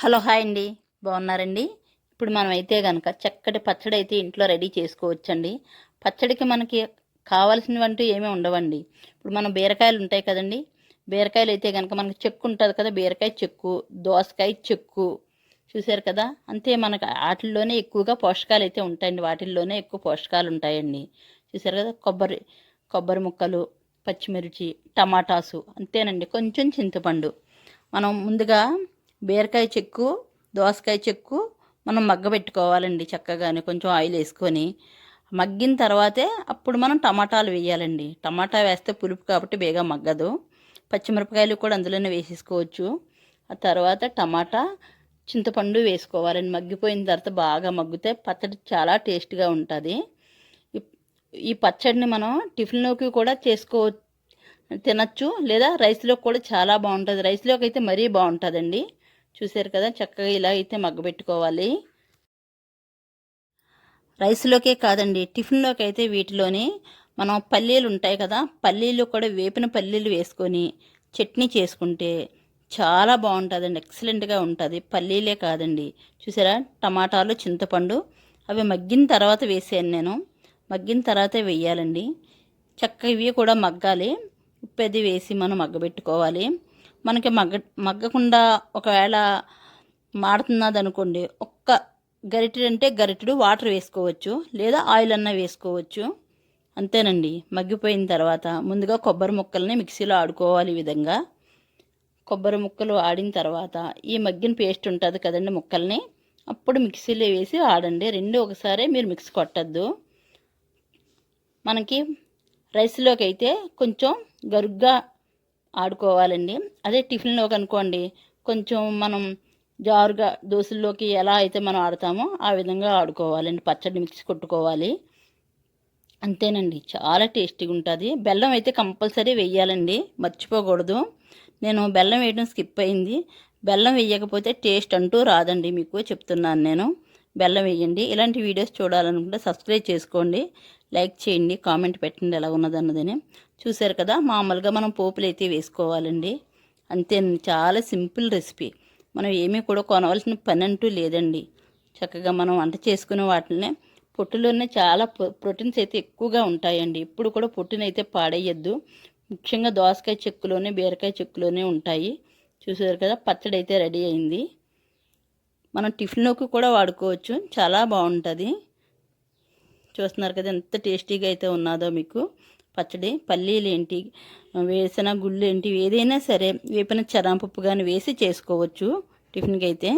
Hello hi అండి. బాగున్నారండి? ఇప్పుడు మనం అయితే కనుక చక్కటి పచ్చడి అయితే ఇంట్లో రెడీ చేసుకోవచ్చండి. పచ్చడికి మనకి కావాల్సినవంటూ ఏమీ ఉండవండి. ఇప్పుడు మనం బీరకాయలు ఉంటాయి కదండి. బీరకాయలు అయితే కనుక మనకి చెక్కు ఉంటుంది కదా బీరకాయ చెక్కు దోసకాయ చెక్కు చూశారు కదా? అంతే మనకు వాటిల్లోనే ఎక్కువగా పోషకాలు అయితే ఉంటాయండి. వాటిల్లోనే ఎక్కువ పోషకాలు ఉంటాయండి. చూశారు కదా? కొబ్బరి కొబ్బరి ముక్కలు పచ్చిమిర్చి టమాటాసు అంతేనండి. కొంచెం చింతపండు. మనం ముందుగా బీరకాయ చెక్కు దోసకాయ చెక్కు మనం మగ్గబెట్టుకోవాలండి చక్కగానే. కొంచెం ఆయిల్ వేసుకొని మగ్గిన తర్వాతే అప్పుడు మనం టమాటాలు వేయాలండి. టమాటా వేస్తే పులుపు కాబట్టి బేగా మగ్గదు. పచ్చిమిరపకాయలు కూడా అందులోనే వేసేసుకోవచ్చు. ఆ తర్వాత టమాటా చింతపండు వేసుకోవాలండి. మగ్గిపోయిన తర్వాత బాగా మగ్గితే పచ్చడి చాలా టేస్ట్గా ఉంటుంది. ఈ పచ్చడిని మనం టిఫిన్లోకి కూడా చేసుకో తినచ్చు. లేదా రైస్లో కూడా చాలా బాగుంటుంది. రైస్లోకి అయితే మరీ బాగుంటుందండి. చూసారు కదా చక్కగా ఇలా అయితే మగ్గబెట్టుకోవాలి రైస్లోకే కాదండి టిఫిన్లోకి అయితే వీటిలోని మనం పల్లీలు ఉంటాయి కదా పల్లీలు కూడా వేపిన పల్లీలు వేసుకొని చట్నీ చేసుకుంటే చాలా బాగుంటుందండి ఎక్సలెంట్గా ఉంటుంది. పల్లీలే కాదండి. చూసారా టమాటాలు చింతపండు అవి మగ్గిన తర్వాత వేసాను నేను. మగ్గిన తర్వాత వేయాలండి. చక్కగా ఇవి కూడా మగ్గాలి. ఉప్పు వేసి మనం మగ్గబెట్టుకోవాలి మనకి మగ్గ మగ్గకుండా ఒకవేళ మాడుతున్నది అనుకోండి ఒక్క గరిటెడు అంటే గరిటెడు వాటర్ వేసుకోవచ్చు లేదా ఆయిల్ అన్న వేసుకోవచ్చు. అంతేనండి. మగ్గిపోయిన తర్వాత ముందుగా కొబ్బరి ముక్కల్ని మిక్సీలో ఆడుకోవాలి ఈ విధంగా. కొబ్బరి ముక్కలు ఆడిన తర్వాత ఈ మగ్గిన పేస్ట్ ఉంటుంది కదండి ముక్కల్ని అప్పుడు మిక్సీలో వేసి ఆడండి. రెండు ఒకసారి మీరు మిక్స్ కొట్టద్దు. మనకి రైస్లోకి అయితే కొంచెం గరుగ్గా ఆడుకోవాలండి. అదే టిఫిన్లోకి అనుకోండి కొంచెం మనం జారుగా దోశల్లోకి ఎలా అయితే మనం ఆడతామో ఆ విధంగా ఆడుకోవాలండి. పచ్చడి మిక్స్ కొట్టుకోవాలి. అంతేనండి. చాలా టేస్టీగా ఉంటుంది. బెల్లం అయితే కంపల్సరీ వేయాలండి. మర్చిపోకూడదు. నేను బెల్లం వేయడం స్కిప్ అయింది. బెల్లం వేయకపోతే టేస్ట్ అంటూ రాదండి మీకు. చెప్తున్నాను నేను. బెల్లం వేయండి. ఇలాంటి వీడియోస్ చూడాలనుకుంటే సబ్స్క్రైబ్ చేసుకోండి. లైక్ చేయండి కామెంట్ పెట్టండి ఎలా ఉన్నదన్నదని చూసారు కదా మామూలుగా మనం పోపులు అయితే వేసుకోవాలండి. అంతే చాలా సింపుల్ రెసిపీ. మనం ఏమీ కూడా కొనవలసిన పని అంటూ లేదండి. చక్కగా మనం వంట చేసుకునే వాటినే పొట్టులోనే చాలా ప్రోటీన్స్ అయితే ఎక్కువగా ఉంటాయండి. ఇప్పుడు కూడా పొట్టునైతే పాడేయద్దు ముఖ్యంగా దోసకాయ చెక్కులోనే బీరకాయ చెక్కులోనే ఉంటాయి. చూసారు కదా పచ్చడి అయితే రెడీ అయింది. మనం టిఫిన్లోకి కూడా వాడుకోవచ్చు. చాలా బాగుంటుంది. చూస్తున్నారు కదా ఎంత టేస్టీగా అయితే ఉన్నదో మీకు. పచ్చడి పల్లీలు ఏంటి వేసిన గుళ్ళు ఏంటి ఏదైనా సరే వేపిన చరాంపప్పు కానీ వేసి చేసుకోవచ్చు టిఫిన్కి అయితే